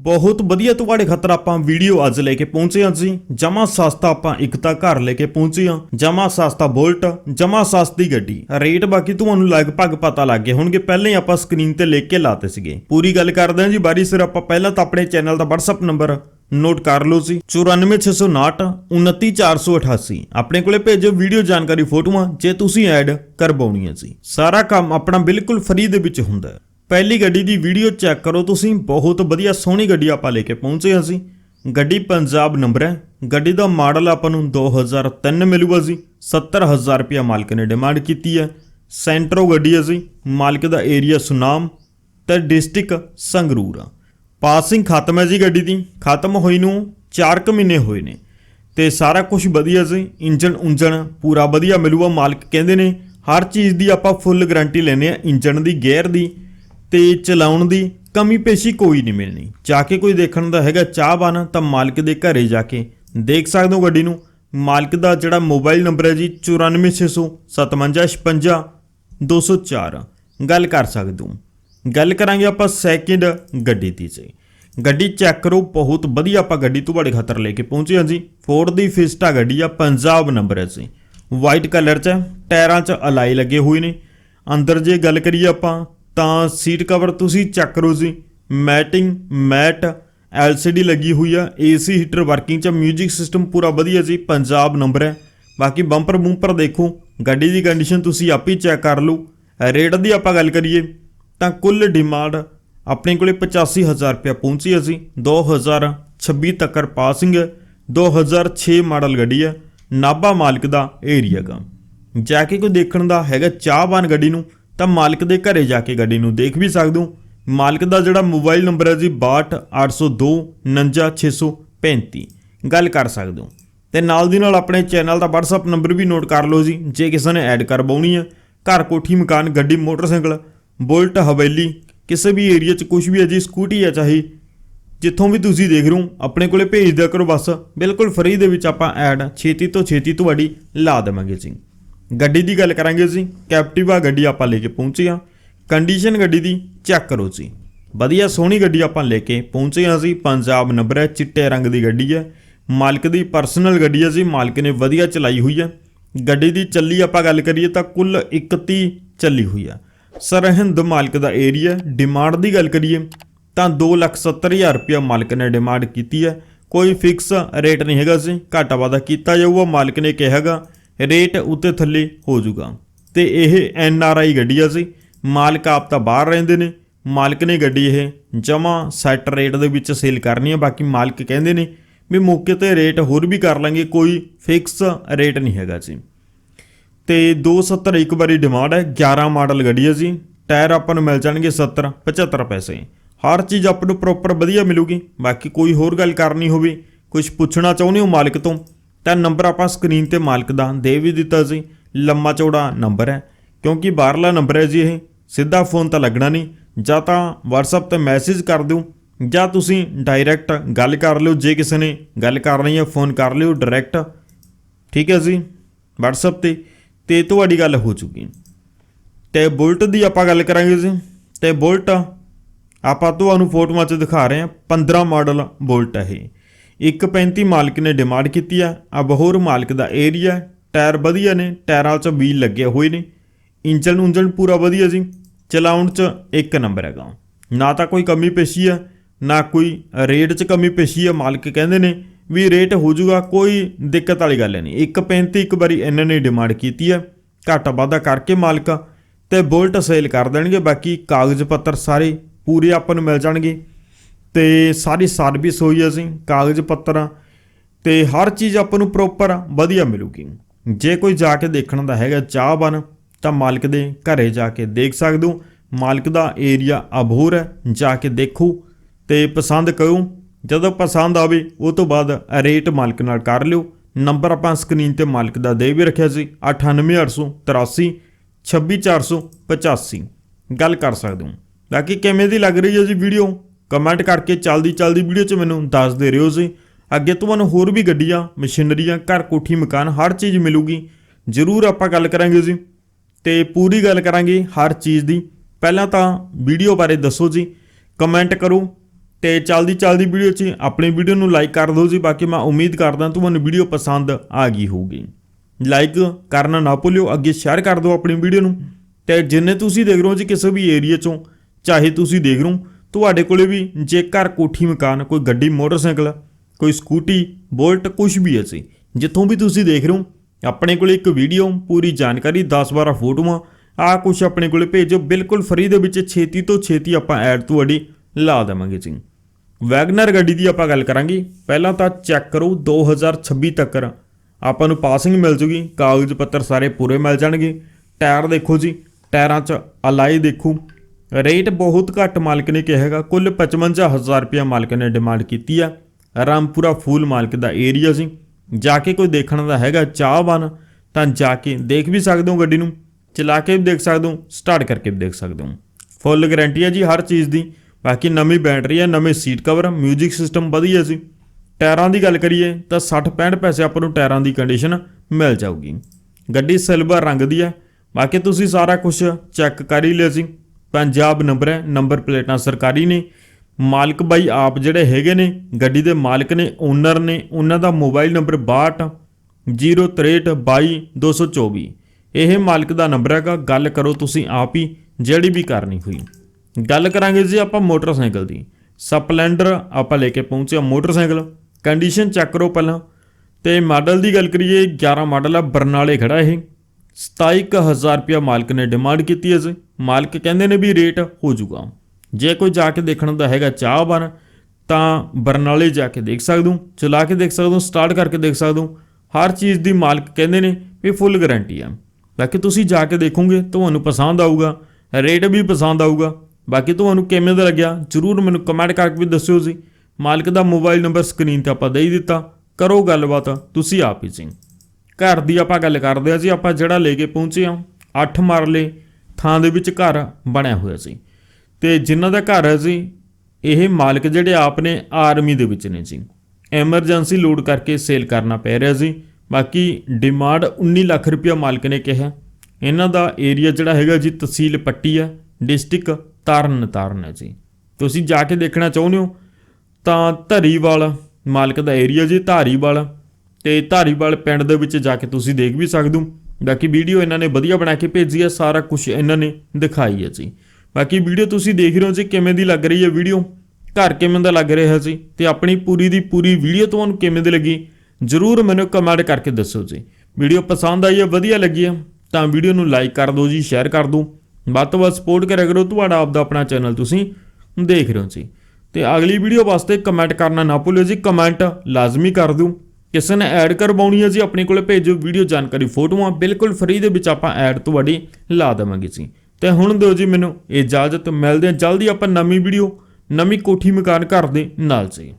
ਬਹੁਤ ਵਧੀਆ ਤੁਹਾਡੇ ਖਾਤਰ ਆਪਾਂ ਵੀਡੀਓ ਅੱਜ ਲੈ ਕੇ ਪਹੁੰਚੇ ਹਾਂ ਜੀ। ਜਮਾ ਸਸਤਾ ਆਪਾਂ ਇੱਕ ਤਾਂ ਘਰ ਲੈ ਕੇ ਪਹੁੰਚੇ ਹਾਂ। ਜਮਾ ਸਸਤਾ ਬੁਲਟ, ਜਮਾ ਸਸਤੀ ਗੱਡੀ। ਰੇਟ ਬਾਕੀ ਤੁਹਾਨੂੰ ਲਗਭਗ ਪਤਾ ਲੱਗ ਗਏ ਹੋਣਗੇ। ਪਹਿਲਾਂ ਹੀ ਆਪਾਂ ਸਕਰੀਨ ਤੇ ਲਿਖ ਕੇ ਲਾਤੇ ਸੀਗੇ। ਪੂਰੀ ਗੱਲ ਕਰਦੇ ਹਾਂ ਜੀ। ਬਾਰੀ ਸਿਰ ਆਪਾਂ ਪਹਿਲਾਂ ਤਾਂ ਆਪਣੇ ਚੈਨਲ ਦਾ WhatsApp ਨੰਬਰ ਨੋਟ ਕਰ ਲਓ ਜੀ। 94659 29488 ਆਪਣੇ ਕੋਲੇ ਭੇਜੋ ਵੀਡੀਓ ਜਾਣਕਾਰੀ ਫੋਟੋਆਂ। ਜੇ ਤੁਸੀਂ ਐਡ ਕਰਵਾਉਣੀਆਂ ਜੀ। ਸਾਰਾ ਕੰਮ ਆਪਣਾ ਬਿਲਕੁਲ ਫ੍ਰੀ ਦੇ ਵਿੱਚ ਹੁੰਦਾ ਹੈ। ਪਹਿਲੀ ਗੱਡੀ ਦੀ ਵੀਡੀਓ ਚੈੱਕ ਕਰੋ, ਤੁਸੀਂ ਬਹੁਤ ਵਧੀਆ ਸੋਹਣੀ ਗੱਡੀ ਆਪਾਂ ਲੈ ਕੇ ਪਹੁੰਚੇ ਹਾਂ ਜੀ। ਗੱਡੀ ਪੰਜਾਬ ਨੰਬਰ ਹੈ। ਗੱਡੀ ਦਾ ਮਾਡਲ ਆਪਾਂ ਨੂੰ 2003 ਮਿਲੂਗਾ ਜੀ। 70000 ਰੁਪਇਆ ਮਾਲਕ ਨੇ ਡਿਮਾਂਡ ਕੀਤੀ ਹੈ। ਸੈਂਟਰੋ ਗੱਡੀ ਹੈ ਜੀ। ਮਾਲਕ ਦਾ ਏਰੀਆ ਸੁਨਾਮ ਤੇ ਡਿਸਟ੍ਰਿਕਟ ਸੰਗਰੂਰ ਆ। ਪਾਸਿੰਗ ਖਤਮ ਹੈ ਜੀ ਗੱਡੀ ਦੀ। ਖਤਮ ਹੋਈ ਨੂੰ 4 ਕੁ ਮਹੀਨੇ ਹੋਏ ਨੇ। ਤੇ ਸਾਰਾ ਕੁਝ ਵਧੀਆ ਸੀ ਇੰਜਨ ਉਂਜਨ ਪੂਰਾ ਵਧੀਆ ਮਿਲੂਗਾ ਮਾਲਕ ਕਹਿੰਦੇ ਨੇ। ਹਰ ਚੀਜ਼ ਦੀ ਆਪਾਂ ਫੁੱਲ ਗਾਰੰਟੀ ਲੈਨੇ ਆ ਇੰਜਨ ਦੀ ਗੇਅਰ ਦੀ। ਤੇ ਚਲਾਉਣ ਦੀ ਕਮੀ ਪੇਸ਼ੀ ਕੋਈ ਨਹੀਂ ਮਿਲਣੀ। ਜਾ ਕੇ ਕੋਈ ਦੇਖਣ ਦਾ ਹੈਗਾ ਚਾਹ ਬਣ ਤਾਂ ਮਾਲਕ ਦੇ ਘਰੇ ਜਾ ਕੇ। ਦੇਖ ਸਕਦੇ ਹੋ ਗੱਡੀ ਨੂੰ? ਮਾਲਕ ਦਾ ਜਿਹੜਾ ਮੋਬਾਈਲ ਨੰਬਰ ਹੈ ਜੀ 9465 204 ਗੱਲ ਕਰ ਸਕਦੇ ਹੋ। ਗੱਲ ਕਰਾਂਗੇ ਆਪਾਂ ਸੈਕਿੰਡ ਗੱਡੀ ਦੀ ਜੀ। ਗੱਡੀ ਚੈੱਕ ਕਰੋ ਬਹੁਤ ਵਧੀਆ ਆਪਾਂ ਗੱਡੀ ਤੁਹਾਡੇ ਖਾਤਰ ਲੈ ਕੇ ਪਹੁੰਚੇ ਹਾਂ ਜੀ। ਫੋਰਡ ਦੀ ਫਿਸਟਾ ਗੱਡੀ ਆ ਪੰਜਾਬ ਨੰਬਰ ਹੈ ਜੀ। ਵਾਈਟ ਕਲਰ 'ਚ ਹੈ, ਟਾਇਰਾਂ 'ਚ ਅਲਾਈ ਲੱਗੇ ਹੋਏ ਨੇ। ਅੰਦਰ ਜੇ ਗੱਲ ਕਰੀਏ ਆਪਾਂ ਤਾਂ ਸੀਟ ਕਵਰ ਤੁਸੀਂ ਚੈੱਕ ਕਰੋ ਜੀ। ਮੈਟਿੰਗ ਮੈਟ LCD ਲੱਗੀ ਹੋਈ ਆ। AC ਹੀਟਰ ਵਰਕਿੰਗ 'ਚ ਮਿਊਜ਼ਿਕ ਸਿਸਟਮ ਪੂਰਾ ਵਧੀਆ ਜੀ। ਪੰਜਾਬ ਨੰਬਰ ਹੈ। ਬਾਕੀ ਬੰਪਰ ਬੂੰਪਰ ਦੇਖੋ। ਗੱਡੀ ਦੀ ਕੰਡੀਸ਼ਨ ਤੁਸੀਂ ਆਪ ਹੀ ਚੈੱਕ ਕਰ ਲਓ। ਰੇਟ ਦੀ ਆਪਾਂ ਗੱਲ ਕਰੀਏ, ਤਾਂ ਕੁੱਲ ਡਿਮਾਂਡ ਆਪਣੇ ਕੋਲੇ 85000 ਰੁਪਇਆ ਪਹੁੰਚੀ ਅਸੀਂ 2026 ਤੱਕ ਪਾਸਿੰਗ ਹੈ 2006 ਮਾਡਲ ਗੱਡੀ ਹੈ ਨਾਭਾ ਮਾਲਕ ਦਾ ਏਰੀਆ ਗਾ। ਜਾ ਕੇ ਕੋਈ ਦੇਖਣ ਦਾ ਹੈਗਾ ਚਾਹਵਾਨ ਗੱਡੀ ਨੂੰ। ਤਾਂ ਮਾਲਕ ਦੇ ਘਰੇ ਜਾ ਕੇ ਗੱਡੀ ਨੂੰ ਦੇਖ ਵੀ ਸਕਦੇ। ਹੋ ਮਾਲਕ ਦਾ ਜਿਹੜਾ ਮੋਬਾਈਲ ਨੰਬਰ ਹੈ ਜੀ 62802 49635 ਗੱਲ ਕਰ ਸਕਦੇ। ਹੋ ਤੇ ਨਾਲ ਦੀ ਨਾਲ ਆਪਣੇ ਚੈਨਲ ਦਾ WhatsApp ਨੰਬਰ ਵੀ ਨੋਟ ਕਰ ਲਓ ਜੀ, ਜੇ ਕਿਸੇ ਨੇ ਐਡ ਕਰਵਾਉਣੀ ਹੈ। ਘਰ, ਕੋਠੀ, ਮਕਾਨ, ਗੱਡੀ, ਮੋਟਰਸਾਈਕਲ, ਬੁਲਟ, ਹਵੇਲੀ, ਕਿਸੇ ਵੀ ਏਰੀਆ 'ਚ ਕੁਝ ਵੀ ਹੈ ਜੀ, ਸਕੂਟੀ ਹੈ ਚਾਹੇ, ਜਿੱਥੋਂ ਵੀ ਤੁਸੀਂ ਦੇਖ ਰਹੇ ਹੋ, ਆਪਣੇ ਕੋਲੇ ਭੇਜ ਦਿਆ ਕਰੋ ਬਸ। ਬਿਲਕੁਲ ਫ੍ਰੀ ਦੇ ਵਿੱਚ ਆਪਾਂ ਐਡ ਛੇਤੀ ਤੋਂ ਛੇਤੀ ਤੁਹਾਡੀ ਲਾ ਦੇਵਾਂਗੇ ਜੀ। ਗੱਡੀ ਦੀ ਗੱਲ ਕਰਾਂਗੇ ਜੀ ਕੈਪਟਿਵਾ ਗੱਡੀ ਆਪਾਂ ਲੈ ਕੇ ਪਹੁੰਚੇ ਹਾਂ। ਕੰਡੀਸ਼ਨ ਗੱਡੀ ਦੀ ਚੈੱਕ ਕਰੋ ਜੀ। ਵਧੀਆ ਸੋਹਣੀ ਗੱਡੀ ਆਪਾਂ ਲੈ ਕੇ ਪਹੁੰਚੇ ਹਾਂ ਜੀ। ਪੰਜਾਬ ਨੰਬਰ ਹੈ, ਚਿੱਟੇ ਰੰਗ ਦੀ ਗੱਡੀ ਹੈ। ਮਾਲਕ ਦੀ ਪਰਸਨਲ ਗੱਡੀ ਹੈ ਜੀ। ਮਾਲਕ ਨੇ ਵਧੀਆ ਚਲਾਈ ਹੋਈ ਹੈ। ਗੱਡੀ ਦੀ ਚੱਲੀ ਆਪਾਂ ਗੱਲ ਕਰੀਏ ਤਾਂ ਕੁੱਲ 31 ਚੱਲੀ ਹੋਈ ਹੈ। ਸਰਹਿੰਦ ਮਾਲਕ ਦਾ ਏਰੀਆ ਡਿਮਾਂਡ ਦੀ ਗੱਲ ਕਰੀਏ ਤਾਂ 270000 ਰੁਪਇਆ ਮਾਲਕ ਨੇ ਡਿਮਾਂਡ ਕੀਤੀ ਹੈ। ਕੋਈ ਫਿਕਸ ਰੇਟ ਨਹੀਂ ਹੈਗਾ ਸੀ ਘਾਟਾ ਵਾਦਾ ਕੀਤਾ ਜਾਊਗਾ। ਮਾਲਕ ਨੇ ਕਿਹਾਗਾ ਰੇਟ ਉੱਤੇ ਥੱਲੇ ਹੋ ਜਾਊਗਾ। ਤੇ ਇਹ ਐਨ ਆਰ ਆਈ ਗੱਡੀ ਆ ਸੀ। ਮਾਲਕ ਆਪ ਤਾਂ ਬਾਹਰ ਰਹਿੰਦੇ ਨੇ। ਮਾਲਕ ਨੇ ਗੱਡੀ ਇਹ ਜਮਾ ਸੈਟ ਰੇਟ ਦੇ ਵਿੱਚ ਸੇਲ ਕਰਨੀ ਹੈ ਬਾਕੀ ਮਾਲਕ ਕਹਿੰਦੇ ਨੇ ਵੀ ਮੌਕੇ ਤੇ ਰੇਟ ਹੋਰ ਵੀ ਕਰ ਲਾਂਗੇ। ਕੋਈ ਫਿਕਸ ਰੇਟ ਨਹੀਂ ਹੈਗਾ ਜੀ। ਤੇ 270 ਇੱਕ ਵਾਰੀ ਡਿਮਾਂਡ ਹੈ। 11 ਮਾਡਲ ਗੱਡੀ ਹੈ ਜੀ। ਟਾਇਰ ਆਪਾਂ ਨੂੰ ਮਿਲ ਜਾਣਗੇ 70 75 ਪੈਸੇ। ਹਰ ਚੀਜ਼ ਆਪਾਂ ਨੂੰ ਪ੍ਰੋਪਰ ਵਧੀਆ ਮਿਲੂਗੀ। ਬਾਕੀ ਕੋਈ ਹੋਰ ਗੱਲ ਕਰਨੀ ਹੋਵੇ ਕੁਝ ਪੁੱਛਣਾ ਚਾਹੁੰਦੇ ਹੋ ਮਾਲਕ ਤੋਂ ਤਾਂ ਨੰਬਰ ਆਪਾਂ ਸਕਰੀਨ ਤੇ ਮਾਲਕ ਦਾ ਦੇ ਵੀ ਦਿੱਤਾ ਸੀ। ਲੰਮਾ ਚੌੜਾ ਨੰਬਰ ਹੈ, ਕਿਉਂਕਿ ਬਾਹਰਲਾ ਨੰਬਰ ਹੈ ਜੀ ਇਹ। ਸਿੱਧਾ ਫੋਨ ਤਾਂ ਲੱਗਣਾ ਨਹੀਂ। ਜਾਂ ਤਾਂ WhatsApp ਤੇ ਮੈਸੇਜ ਕਰ ਦਿਓ, ਜਾਂ ਤੁਸੀਂ ਡਾਇਰੈਕਟ ਗੱਲ ਕਰ ਲਿਓ, ਜੇ ਕਿਸੇ ਨੇ ਗੱਲ ਕਰਨੀ ਹੈ ਫੋਨ ਕਰ ਲਿਓ ਡਾਇਰੈਕਟ ਠੀਕ ਹੈ ਜੀ? WhatsApp ਤੇ ਤੇ ਤੁਹਾਡੀ ਗੱਲ ਹੋ ਚੁੱਕੀ ਤੇ ਬੁਲਟ ਦੀ ਆਪਾਂ ਗੱਲ ਕਰਾਂਗੇ ਜੀ। ਤੇ ਬੁਲਟ, ਆਪਾਂ ਤੁਹਾਨੂੰ ਫੋਟੋਆਂ 'ਚ ਦਿਖਾ ਰਹੇ ਹਾਂ 15 ਮਾਡਲ ਬੁਲਟ ਹੈ ਇਹ। 135 ਮਾਲਕ ਨੇ ਡਿਮਾਂਡ ਕੀਤੀ ਆ। ਅਬਹੋਰ ਮਾਲਕ ਦਾ ਏਰੀਆ ਟਾਇਰ ਵਧੀਆ ਨੇ, ਟਾਇਰਾਂ 'ਚ ਵੀਲ ਲੱਗੇ ਹੋਏ ਨੇ। ਇੰਜਨ ਉਂਜਨ ਪੂਰਾ ਵਧੀਆ ਜੀ। ਚਲਾਉਣ 'ਚ ਇੱਕ ਨੰਬਰ ਹੈਗਾ। ਨਾ ਤਾਂ ਕੋਈ ਕਮੀ ਪੇਸ਼ੀ ਆ, ਨਾ ਕੋਈ ਰੇਟ 'ਚ ਕਮੀ ਪੇਸ਼ੀ ਆ, ਮਾਲਕ ਕਹਿੰਦੇ ਨੇ ਵੀ ਰੇਟ ਹੋ ਜਾਊਗਾ ਕੋਈ ਦਿੱਕਤ ਵਾਲੀ ਗੱਲ ਨਹੀਂ। 135 ਇੱਕ ਵਾਰੀ ਇਹਨਾਂ ਨੇ ਡਿਮਾਂਡ ਕੀਤੀ ਹੈ ਘੱਟ ਵਾਧਾ ਕਰਕੇ ਮਾਲਕ ਤੇ ਬੁਲਟ ਸੇਲ ਕਰ ਦੇਣਗੇ। ਬਾਕੀ ਕਾਗਜ਼ ਪੱਤਰ ਸਾਰੇ ਪੂਰੇ ਆਪਾਂ ਨੂੰ ਮਿਲ ਜਾਣਗੇ। ਤੇ ਸਾਰੀ ਸਰਵਿਸ ਹੋਈ ਅਸੀਂ, ਕਾਗਜ਼ ਪੱਤਰ ਤੇ ਹਰ ਚੀਜ਼ ਆਪਾਂ ਨੂੰ ਪ੍ਰੋਪਰ ਵਧੀਆ ਮਿਲੂਗੀ। ਜੇ ਕੋਈ ਜਾ ਕੇ ਦੇਖਣ ਦਾ ਹੈਗਾ ਚਾਹ ਬਨ ਤਾਂ ਮਾਲਕ ਦੇ ਘਰੇ ਜਾ ਕੇ ਦੇਖ ਸਕਦੇ। ਹੋ ਮਾਲਕ ਦਾ ਏਰੀਆ ਅਭੂਰ ਹੈ, ਜਾ ਕੇ ਦੇਖੋ ਤੇ ਪਸੰਦ ਕਰੋ। ਜਦੋਂ ਪਸੰਦ ਆਵੇ, ਉਹ ਤੋਂ ਬਾਅਦ ਰੇਟ ਮਾਲਕ ਨਾਲ ਕਰ ਲਿਓ। ਨੰਬਰ ਆਪਾਂ ਸਕਰੀਨ ਤੇ ਮਾਲਕ ਦਾ ਦੇ ਵੀ ਰੱਖਿਆ ਸੀ 98883 26485 ਗੱਲ ਕਰ ਸਕਦੇ। ਹੋ ਬਾਕੀ ਕਿਵੇਂ ਦੀ ਲੱਗ ਰਹੀ ਹੈ ਜੀ ਵੀਡੀਓ ਕਮੈਂਟ ਕਰਕੇ ਚਲਦੀ ਚਲਦੀ ਵੀਡੀਓ 'ਚ ਮੈਨੂੰ ਦੱਸਦੇ ਦੇ ਰਿਓ ਜੀ। ਅੱਗੇ ਤੁਹਾਨੂੰ ਹੋਰ ਵੀ ਗੱਡੀਆਂ, ਮਸ਼ੀਨਰੀਆਂ, ਘਰ ਕੋਠੀ, ਮਕਾਨ, ਹਰ ਚੀਜ਼ ਮਿਲੂਗੀ। ਜ਼ਰੂਰ ਆਪਾਂ ਗੱਲ ਕਰਾਂਗੇ ਜੀ। ਤੇ ਪੂਰੀ ਗੱਲ ਕਰਾਂਗੇ ਹਰ ਚੀਜ਼ ਦੀ। ਪਹਿਲਾਂ ਤਾਂ ਵੀਡੀਓ ਬਾਰੇ ਦੱਸੋ ਜੀ। ਕਮੈਂਟ ਕਰੋ ਤੇ ਚੱਲਦੀ ਚੱਲਦੀ ਵੀਡੀਓ 'ਚ ਆਪਣੀ ਵੀਡੀਓ ਨੂੰ ਲਾਈਕ ਕਰ ਦਿਓ ਜੀ। ਬਾਕੀ ਮੈਂ ਉਮੀਦ ਕਰਦਾ ਤੁਹਾਨੂੰ ਵੀਡੀਓ ਪਸੰਦ ਆ ਗਈ ਹੋਊਗੀ। ਲਾਈਕ ਕਰਨਾ ਨਾ ਭੁੱਲਿਓ, ਅੱਗੇ ਸ਼ੇਅਰ ਕਰ ਦਿਓ ਆਪਣੀ ਵੀਡੀਓ ਨੂੰ। ਤੇ ਜਿੰਨੇ ਤੁਸੀਂ ਦੇਖ ਰਹੇ ਹੋ ਜੀ ਕਿਸੇ ਵੀ ਏਰੀਆ 'ਚੋਂ, ਚਾਹੇ ਤੁਸੀਂ ਦੇਖ ਰਹੇ ਹੋ ਤੁਹਾਡੇ ਕੋਲੇ ਵੀ ਜੇ ਘਰ ਕੋਠੀ ਮਕਾਨ, ਕੋਈ ਗੱਡੀ, ਮੋਟਰਸਾਈਕਲ, ਕੋਈ ਸਕੂਟੀ, ਬੋਲਟ ਕੁਝ ਵੀ ਹੈ ਜੀ ਜਿੱਥੋਂ ਵੀ ਤੁਸੀਂ ਦੇਖ ਰਹੇ ਹੋ, ਆਪਣੇ ਕੋਲੇ ਇੱਕ ਵੀਡੀਓ, ਪੂਰੀ ਜਾਣਕਾਰੀ 10-12 ਫੋਟੋਆਂ ਆ ਕੁਝ ਆਪਣੇ ਕੋਲੇ ਭੇਜੋ। ਬਿਲਕੁਲ ਫਰੀ ਦੇ ਵਿੱਚ ਛੇਤੀ ਤੋਂ ਛੇਤੀ ਆਪਾਂ ਐਡ ਤੁਹਾਡੀ ਲਾ ਦੇਵਾਂਗੇ ਜੀ। ਵੈਗਨਰ ਗੱਡੀ ਦੀ ਆਪਾਂ ਗੱਲ ਕਰਾਂਗੇ। ਪਹਿਲਾਂ ਤਾਂ ਚੈੱਕ ਕਰੋ 2026 ਤੱਕ ਆਪਾਂ ਨੂੰ ਪਾਸਿੰਗ ਮਿਲ ਜੂਗੀ। ਕਾਗਜ਼ ਪੱਤਰ ਸਾਰੇ ਪੂਰੇ ਮਿਲ ਜਾਣਗੇ। ਟਾਇਰ ਦੇਖੋ ਜੀ ਟਾਇਰਾਂ 'ਚ ਅਲਾਈ ਦੇਖੋ। ਰੇਟ ਬਹੁਤ ਘੱਟ ਮਾਲਕ ਨੇ ਕਿਹਾ ਹੈਗਾ। ਕੁੱਲ 55000 ਰੁਪਇਆ ਮਾਲਕ ਨੇ ਡਿਮਾਂਡ ਕੀਤੀ ਆ। ਰਾਮਪੁਰਾ ਫੂਲ ਮਾਲਕ ਦਾ ਏਰੀਆ ਸੀ। ਜਾ ਕੇ ਕੋਈ ਦੇਖਣ ਦਾ ਹੈਗਾ ਚਾਹਵਾਨ ਤਾਂ ਜਾ ਕੇ ਦੇਖ ਵੀ ਸਕਦੇ ਹੋ ਗੱਡੀ ਨੂੰ। ਚਲਾ ਕੇ ਵੀ ਦੇਖ ਸਕਦੇ ਹੋ ਸਟਾਰਟ ਕਰਕੇ ਵੀ ਦੇਖ ਸਕਦੇ ਹੋ। ਫੁੱਲ ਗਾਰੰਟੀ ਹੈ ਜੀ ਹਰ ਚੀਜ਼ ਦੀ। ਬਾਕੀ ਨਵੀਂ ਬੈਟਰੀ ਹੈ ਨਵੇਂ ਸੀਟ ਕਵਰ ਮਿਊਜ਼ਿਕ ਸਿਸਟਮ ਵਧੀਆ ਸੀ। ਟਾਇਰਾਂ ਦੀ ਗੱਲ ਕਰੀਏ, ਤਾਂ 60 65 ਪੈਸੇ ਆਪਾਂ ਨੂੰ ਟਾਇਰਾਂ ਦੀ ਕੰਡੀਸ਼ਨ ਮਿਲ ਜਾਊਗੀ। ਗੱਡੀ ਸਿਲਵਰ ਰੰਗ ਦੀ ਹੈ ਬਾਕੀ ਤੁਸੀਂ ਸਾਰਾ ਕੁਝ ਚੈੱਕ ਕਰ ਹੀ ਲਿਆ ਸੀ। ਪੰਜਾਬ ਨੰਬਰ ਹੈ, ਨੰਬਰ ਪਲੇਟਾਂ ਸਰਕਾਰੀ ਨੇ। ਮਾਲਕ ਬਾਈ ਆਪ ਜਿਹੜੇ ਹੈਗੇ ਨੇ, ਗੱਡੀ ਦੇ ਮਾਲਕ ਨੇ ਓਨਰ ਨੇ, ਉਹਨਾਂ ਦਾ ਮੋਬਾਈਲ ਨੰਬਰ 62 0632224 ਇਹ ਮਾਲਕ ਦਾ ਨੰਬਰ ਹੈਗਾ, ਗੱਲ ਕਰੋ ਤੁਸੀਂ ਆਪ ਹੀ, ਜਿਹੜੀ ਵੀ ਕਰਨੀ ਹੋਈ। ਗੱਲ ਕਰਾਂਗੇ ਜੀ ਆਪਾਂ ਮੋਟਰਸਾਈਕਲ ਦੀ। ਸਪਲੈਂਡਰ ਆਪਾਂ ਲੈ ਕੇ ਪਹੁੰਚਿਆ ਮੋਟਰਸਾਈਕਲ। ਕੰਡੀਸ਼ਨ ਚੈੱਕ ਕਰੋ ਪਹਿਲਾਂ। ਤੇ ਮਾਡਲ ਦੀ ਗੱਲ ਕਰੀਏ 11 ਮਾਡਲ ਆ, ਬਰਨਾਲੇ ਖੜਾ ਇਹ। 27000 ਰੁਪਇਆ ਮਾਲਕ ਨੇ ਡਿਮਾਂਡ ਕੀਤੀ ਹੈ ਜੀ। ਮਾਲਕ ਕਹਿੰਦੇ ਨੇ ਵੀ ਰੇਟ ਹੋ ਜਾਊਗਾ। ਜੇ ਕੋਈ ਜਾ ਕੇ ਦੇਖਣ ਦਾ ਹੈਗਾ ਚਾਹ ਬਣ ਤਾਂ ਬਰਨਾਲੇ ਜਾ ਕੇ ਦੇਖ ਸਕਦੇ, ਚਲਾ ਕੇ ਦੇਖ ਸਕਦੇ ਹੋ ਸਟਾਰਟ ਕਰਕੇ ਦੇਖ ਸਕਦੇ। ਹੋ ਹਰ ਚੀਜ਼ ਦੀ ਮਾਲਕ ਕਹਿੰਦੇ ਨੇ ਵੀ ਫੁੱਲ ਗਾਰੰਟੀ ਆ। ਬਾਕੀ ਤੁਸੀਂ ਜਾ ਕੇ ਦੇਖੋਗੇ, ਤੁਹਾਨੂੰ ਪਸੰਦ ਆਊਗਾ। ਰੇਟ ਵੀ ਪਸੰਦ ਆਊਗਾ। ਬਾਕੀ ਤੁਹਾਨੂੰ ਕਿਵੇਂ ਦਾ ਲੱਗਿਆ, ਜਰੂਰ ਮੈਨੂੰ ਕਮੈਂਟ ਕਰਕੇ ਵੀ ਦੱਸਿਓ ਜੀ। ਮਾਲਕ ਦਾ ਮੋਬਾਈਲ ਨੰਬਰ ਸਕਰੀਨ ਤੇ ਆਪਾਂ ਦੇ ਦਿੱਤਾ। ਕਰੋ ਗੱਲਬਾਤ, ਤੁਸੀਂ ਆਪ ਹੀ ਜੀ। ਘਰ ਦੀ ਆਪਾਂ ਗੱਲ ਕਰਦੇ ਆ ਜੀ, ਆਪਾਂ ਜਿਹੜਾ ਲੈ ਕੇ ਪਹੁੰਚੇ ਆ 8 ਮਰਲੇ ਥਾਂ ਦੇ ਵਿੱਚ ਘਰ ਬਣਿਆ ਹੋਇਆ ਸੀ। ਤੇ ਜਿਨ੍ਹਾਂ ਦਾ ਘਰ ਹੈ ਜੀ, ਇਹ ਮਾਲਕ ਜਿਹੜੇ ਆਪ ਨੇ ਆਰਮੀ ਦੇ ਵਿੱਚ ਨੇ ਜੀ। ਐਮਰਜੈਂਸੀ ਲੋਡ ਕਰਕੇ ਸੇਲ ਕਰਨਾ ਪੈ ਰਿਹਾ ਜੀ। ਬਾਕੀ ਡਿਮਾਂਡ 19 ਲੱਖ ਰੁਪਇਆ ਮਾਲਕ ਨੇ ਕਿਹਾ। ਇਹਨਾਂ ਦਾ ਏਰੀਆ ਜਿਹੜਾ ਹੈਗਾ ਜੀ, ਤਹਿਸੀਲ ਪੱਟੀ ਹੈ, ਡਿਸਟ੍ਰਿਕਟ ਤਾਰਨ ਤਾਰਨ ਹੈ ਜੀ। ਤੁਸੀਂ ਜਾ ਕੇ ਦੇਖਣਾ ਚਾਹੁੰਦੇ ਹੋ ਤਾਂ ਧਰੀਵਾਲ ਮਾਲਕ ਦਾ ਏਰੀਆ ਜੀ, ਧਾਰੀਵਾਲ। ਤੇ ਧਾਰੀਵਾਲ ਪਿੰਡ ਦੇ ਵਿੱਚ ਜਾ ਕੇ ਤੁਸੀਂ ਦੇਖ ਵੀ ਸਕਦੇ ਹੋ। ਬਾਕੀ ਵੀਡੀਓ ਇਹਨਾਂ ਨੇ ਵਧੀਆ ਬਣਾ ਕੇ ਭੇਜੀ ਹੈ ਸਾਰਾ ਕੁਝ ਇਹਨਾਂ ਨੇ ਦਿਖਾਈ ਹੈ ਜੀ। ਬਾਕੀ ਵੀਡੀਓ ਤੁਸੀਂ ਦੇਖ ਰਹੇ ਹੋ ਜੀ, ਕਿਵੇਂ ਦੀ ਲੱਗ ਰਹੀ ਹੈ ਵੀਡੀਓ, ਘਰ ਕਿਵੇਂ ਦਾ ਲੱਗ ਰਿਹਾ ਜੀ, ਤੇ ਆਪਣੀ ਪੂਰੀ ਦੀ ਪੂਰੀ ਵੀਡੀਓ ਤੁਹਾਨੂੰ ਕਿਵੇਂ ਦੀ ਲੱਗੀ, ਜਰੂਰ ਮੈਨੂੰ ਕਮੈਂਟ ਕਰਕੇ ਦੱਸੋ ਜੀ। ਵੀਡੀਓ ਪਸੰਦ ਆਈ ਹੈ ਵਧੀਆ ਲੱਗੀ ਹੈ ਤਾਂ ਵੀਡੀਓ ਨੂੰ ਲਾਈਕ ਕਰ ਦਿਓ ਜੀ ਸ਼ੇਅਰ ਕਰ ਦਿਓ। ਵੱਧ ਤੋਂ ਵੱਧ ਸਪੋਰਟ ਕਰਿਆ ਕਰੋ, ਤੁਹਾਡਾ ਆਪਦਾ ਆਪਣਾ ਚੈਨਲ ਤੁਸੀਂ ਦੇਖ ਰਹੇ ਹੋ ਜੀ। ਤੇ ਅਗਲੀ ਵੀਡੀਓ ਵਾਸਤੇ ਕਮੈਂਟ ਕਰਨਾ ਨਾ ਭੁੱਲਿਓ ਜੀ ਕਮੈਂਟ ਲਾਜ਼ਮੀ ਕਰ ਦਿਓ। ਕਿਸੇ ਨੇ ਐਡ ਕਰਵਾਉਣੀ ਹੈ ਜੀ, ਆਪਣੇ ਕੋਲੇ ਭੇਜੋ ਵੀਡੀਓ ਜਾਣਕਾਰੀ, ਫੋਟੋਆਂ ਬਿਲਕੁਲ ਫ੍ਰੀ ਦੇ ਵਿੱਚ ਆਪਾਂ ਐਡ ਤੁਹਾਡੀ ਲਾ ਦੇਵਾਂਗੇ ਜੀ। ਤੇ ਹੁਣ ਦਿਓ ਜੀ ਮੈਨੂੰ ਇਜਾਜ਼ਤ, ਮਿਲਦੇ ਹਾਂ, ਜਲਦੀ ਆਪਾਂ ਨਵੀਂ ਵੀਡੀਓ, ਨਵੀਂ ਕੋਠੀ ਮਕਾਨ ਘਰ ਦੇ ਨਾਲ ਜੀ।